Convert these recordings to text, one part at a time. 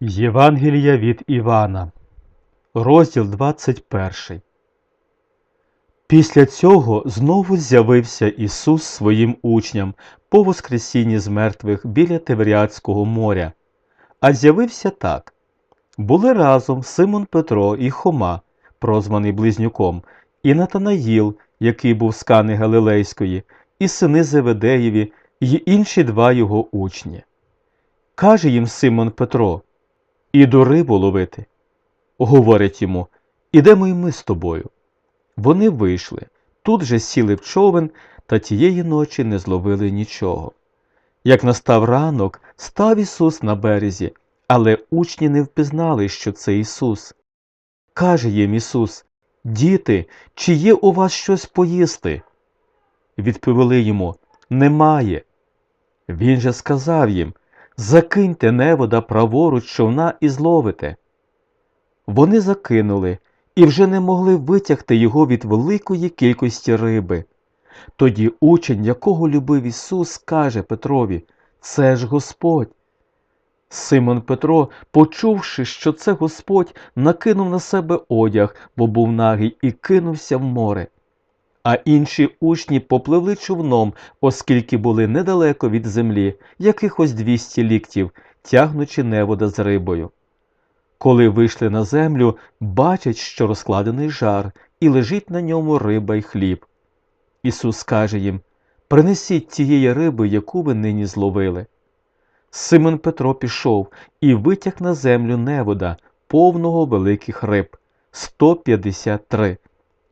Євангелія від Івана, розділ 21. Після цього знову з'явився Ісус своїм учням по Воскресінні з мертвих біля Тиверіадського моря. А з'явився так. Були разом Симон Петро і Хома, прозваний Близнюком, і Натанаїл, який був з Кани Галилейської, і сини Зеведеєві, й інші два його учні. Каже їм Симон Петро, Іду рибу ловити. Говорить йому, ідемо й ми з тобою. Вони вийшли, тут же сіли в човен та тієї ночі не зловили нічого. Як настав ранок, став Ісус на березі, але учні не впізнали, що це Ісус. Каже їм Ісус, Діти, чи є у вас щось поїсти? Відповіли йому, Немає. Він же сказав їм, Закиньте невода праворуч човна і зловите. Вони закинули і вже не могли витягти його від великої кількості риби. Тоді учень, якого любив Ісус, каже Петрові Це ж Господь. Симон Петро, почувши, що це Господь, накинув на себе одяг, бо був нагий, і кинувся в море. А інші учні попливли човном, оскільки були недалеко від землі, якихось двісті ліктів, тягнучи невода з рибою. Коли вийшли на землю, бачать, що розкладений жар, і лежить на ньому риба й хліб. Ісус каже їм Принесіть тієї риби, яку ви нині зловили. Симон Петро пішов і витяг на землю невода, повного великих риб 153.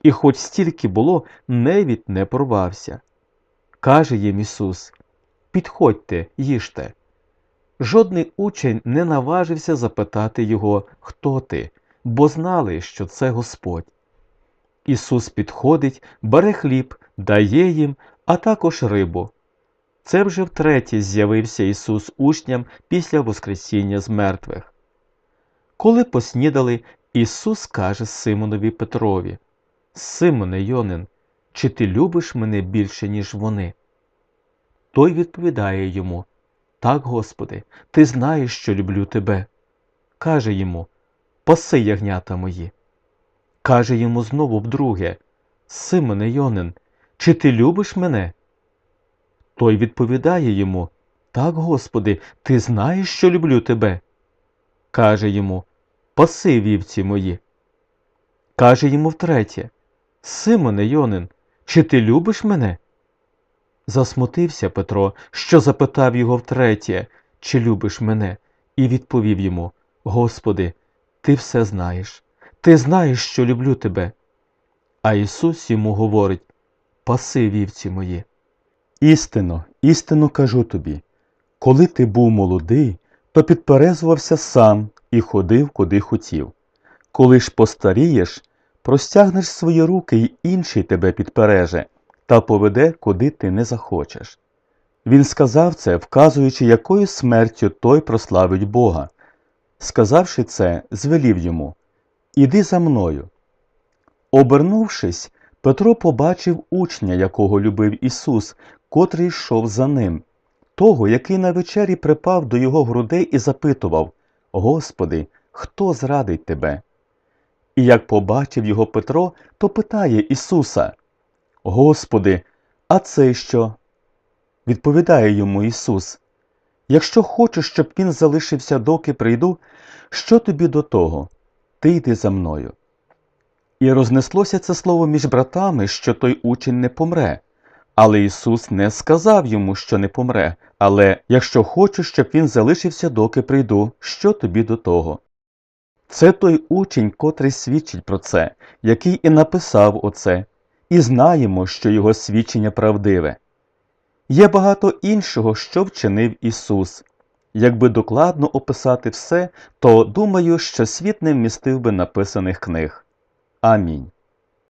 І хоч стільки було, невід не порвався. Каже їм Ісус Підходьте, їжте. Жодний учень не наважився запитати його, хто ти, бо знали, що це Господь. Ісус підходить, бере хліб, дає їм, а також рибу. Це вже втретє з'явився Ісус учням після Воскресіння з мертвих. Коли поснідали, Ісус каже Симонові Петрові Симоне Йонин, чи ти любиш мене більше, ніж вони? Той відповідає йому Так, Господи, ти знаєш, що люблю тебе. Каже йому Паси ягнята мої. Каже йому знову вдруге Симоне Йонин, чи ти любиш мене? Той відповідає йому Так, Господи, ти знаєш, що люблю тебе. Каже йому Паси вівці мої. Каже йому втретє Симоне Йонин, чи ти любиш мене? Засмутився Петро, що запитав його втретє, чи любиш мене, і відповів йому Господи, ти все знаєш, ти знаєш, що люблю тебе. А Ісус йому говорить Паси вівці мої. Істинно, істинно кажу тобі, коли ти був молодий, то підперезувався сам і ходив, куди хотів. Коли ж постарієш, простягнеш свої руки, й інший тебе підпереже, та поведе, куди ти не захочеш. Він сказав це, вказуючи, якою смертю той прославить Бога. Сказавши це, звелів йому Іди за мною. Обернувшись, Петро побачив учня, якого любив Ісус, котрий йшов за ним, того, який на вечері припав до його грудей і запитував Господи, хто зрадить тебе? І як побачив його Петро, то питає Ісуса Господи, а це що? Відповідає йому Ісус Якщо хочеш, щоб він залишився, доки прийду, що тобі до того? Ти йди за мною. І рознеслося це слово між братами, що той учень не помре. Але Ісус не сказав йому, що не помре, але якщо хочеш, щоб він залишився, доки прийду, що тобі до того? Це той учень, котрий свідчить про це, який і написав оце, і знаємо, що його свідчення правдиве. Є багато іншого, що вчинив Ісус. Якби докладно описати все, то думаю, що світ не вмістив би написаних книг. Амінь.